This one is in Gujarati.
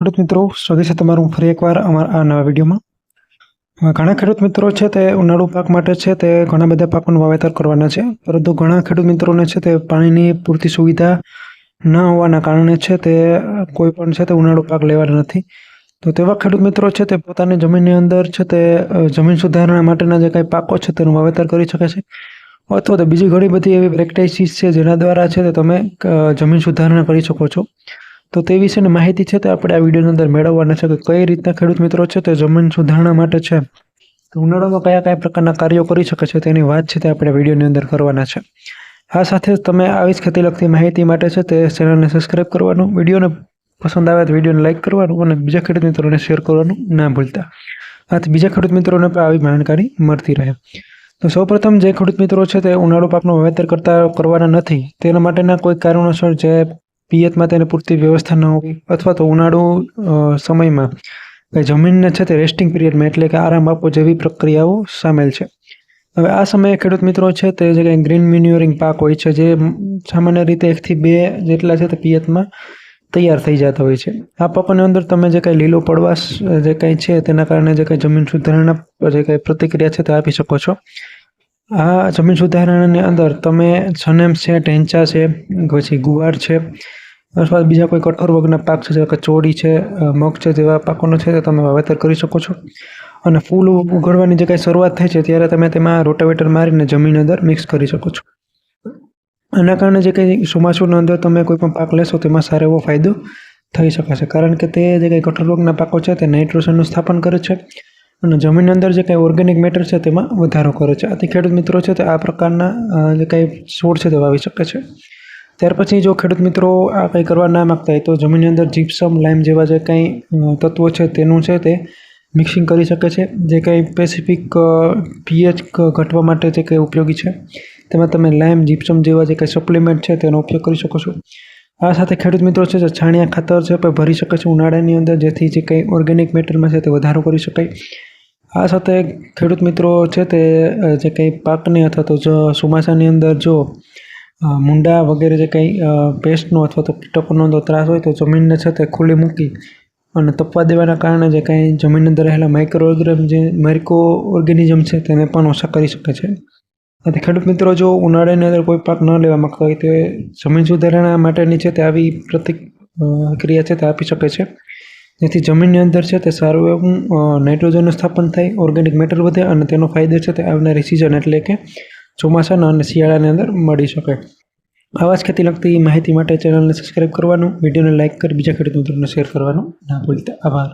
ખેડૂત મિત્રો, સ્વાગત છે તમારું ફરી એકવાર અમારા આ નવા વિડીયોમાં. ઘણા ખેડૂત મિત્રો છે તે ઉનાળુ પાક માટે છે, તે ઘણા બધા પાકોનું વાવેતર કરવાના છે, પરંતુ ઘણા ખેડૂત મિત્રોને છે તે પાણીની પૂરતી સુવિધા ન હોવાના કારણે છે તે કોઈ પણ છે તે ઉનાળુ પાક લેવાના નથી. તો તેવા ખેડૂત મિત્રો છે તે પોતાની જમીનની અંદર છે તે જમીન સુધારણા માટેના જે કાંઈ પાકો છે તેનું વાવેતર કરી શકે છે. અથવા તો બીજી ઘણી બધી એવી પ્રેક્ટિસિસ છે જેના દ્વારા છે તે તમે જમીન સુધારણા કરી શકો છો. તો તે વિશેની માહિતી છે તે આપણે આ વિડીયોની અંદર મેળવવાના છે કે કઈ રીતના ખેડૂત મિત્રો છે તે જમીન સુધારણા માટે છે. તો ઉનાળામાં કયા કયા પ્રકારના કાર્યો કરી શકે છે તેની વાત છે તે આપણે વિડીયોની અંદર કરવાના છે. આ સાથે તમે આવી જ ખેતી લગતી માહિતી માટે છે તે ચેનલને સબસ્ક્રાઇબ કરવાનું, વિડીયોને પસંદ આવે તો વિડીયોને લાઇક કરવાનું અને બીજા ખેડૂત મિત્રોને શેર કરવાનું ના ભૂલતા. આથી બીજા ખેડૂત મિત્રોને પણ આવી જાણકારી મળતી રહે. તો સૌપ્રથમ જે ખેડૂત મિત્રો છે તે ઉનાળુ પાકનું વાવેતર કરતા કરવાના નથી, તેના માટેના કોઈ કારણોસર જે પિયતમાં તેને પૂરતી વ્યવસ્થા ન હોય અથવા તો ઉનાળુ સમયમાં કંઈ જમીનને છે તે રેસ્ટિંગ પિરિયડમાં એટલે કે આરામ આપવો જેવી પ્રક્રિયાઓ સામેલ છે. હવે આ સમયે ખેડૂત મિત્રો છે તે જગ્યાએ ગ્રીન મિન્યુરિંગ પાક હોય છે જે સામાન્ય રીતે એકથી બે જેટલા છે તે પિયતમાં તૈયાર થઈ જતા હોય છે. આ પાકોની અંદર તમે જે કાંઈ લીલો પડવાશ જે કાંઈ છે તેના કારણે જે કાંઈ જમીન સુધારણા, જે કાંઈ પ્રતિક્રિયા છે તે આપી શકો છો. આ જમીન સુધારણાની અંદર તમે સનેમ છે, ઢેંચા છે, પછી ગુવાર છે અથવા બીજા કોઈ કઠોર વર્ગના પાક છે, જેવા કે ચોળી છે મગ છે, જેવા પાકોનો છે, તે તમે વાવેતર કરી શકો છો. અને ફૂલ ઉગાડવાની જે કાંઈ શરૂઆત થાય છે, ત્યારે તમે તેમાં રોટાવેટર મારીને જમીન અંદર મિક્સ કરી શકો છો. આના કારણે જે કંઈ ચોમાસુની અંદર તમે કોઈ પણ પાક લેશો, તેમાં સારો એવો ફાયદો થઈ શકે છે કારણ કે તે જે કંઈ કઠોર વર્ગના પાકો છે, તે નાઇટ્રોજનનું સ્થાપન કરે છે અને જમીનની અંદર જે કંઈ ઓર્ગેનિક મેટર છે, તેમાં વધારો કરે છે. આથી ખેડૂત મિત્રો છે, તે આ પ્રકારના જે કંઈ છોડ છે, તે વાવી શકે છે. ત્યાર પછી જો ખેડૂત મિત્રો આ કંઈ કરવા ના માગતા હોય તો જમીનની અંદર જીપ્સમ લાઇમ જેવા જે કંઈ તત્વો છે તેનું છે તે મિક્સિંગ કરી શકે છે. જે કંઈ સ્પેસિફિક પીએચ ઘટવા માટે જે કંઈ ઉપયોગી છે. તેમાં તમે લાઇમ જીપ્સમ જેવા જે કંઈ સપ્લિમેન્ટ છે તેનો ઉપયોગ કરી શકો છો. આ સાથે ખેડૂત મિત્રો છે જે છાણિયા ખાતર છે પણ ભરી શકે છે ઉનાળાની અંદર જેથી જે કંઈ ઓર્ગેનિક મેટરમાં છે તે વધારો કરી શકાય. આ સાથે ખેડૂત મિત્રો છે તે જે કંઈ પાકની અથવા તો જ ચોમાસાની અંદર જો મુંડા વગેરે જે કંઈ પેસ્ટનો અથવા તો કીટકોનો જો ત્રાસ હોય તો જમીનને છે તે ખુલ્લી મૂકી અને તપવા દેવાના કારણે જે કંઈ જમીનની અંદર રહેલા માઇક્રો ઓર્ગેનિઝમ જે માઇક્રો ઓર્ગેનિઝમ છે તેને પણ ઓછા કરી શકે છે. આથી ખેડૂત મિત્રો, જો ઉનાળાની અંદર કોઈ પાક ન લેવા માંગતા હોય તે જમીન સુધારણા માટેની છે તે આવી પ્રતિક ક્રિયા છે તે આપી શકે છે. જેથી જમીનની અંદર છે તે સારું એવું નાઇટ્રોજનનું સ્થાપન થાય, ઓર્ગેનિક મેટર વધે અને તેનો ફાયદો છે તે આવનારી સિઝન એટલે કે ચોમાસાના અને શિયાળાની અંદર મળી શકે. આવા જ ખેતી લગતી માહિતી માટે ચેનલને સબસ્ક્રાઈબ કરવાનું, વિડીયોને લાઇક કરી બીજા ખેડૂત મિત્રોને શેર કરવાનું ના ભૂલતા. આભાર.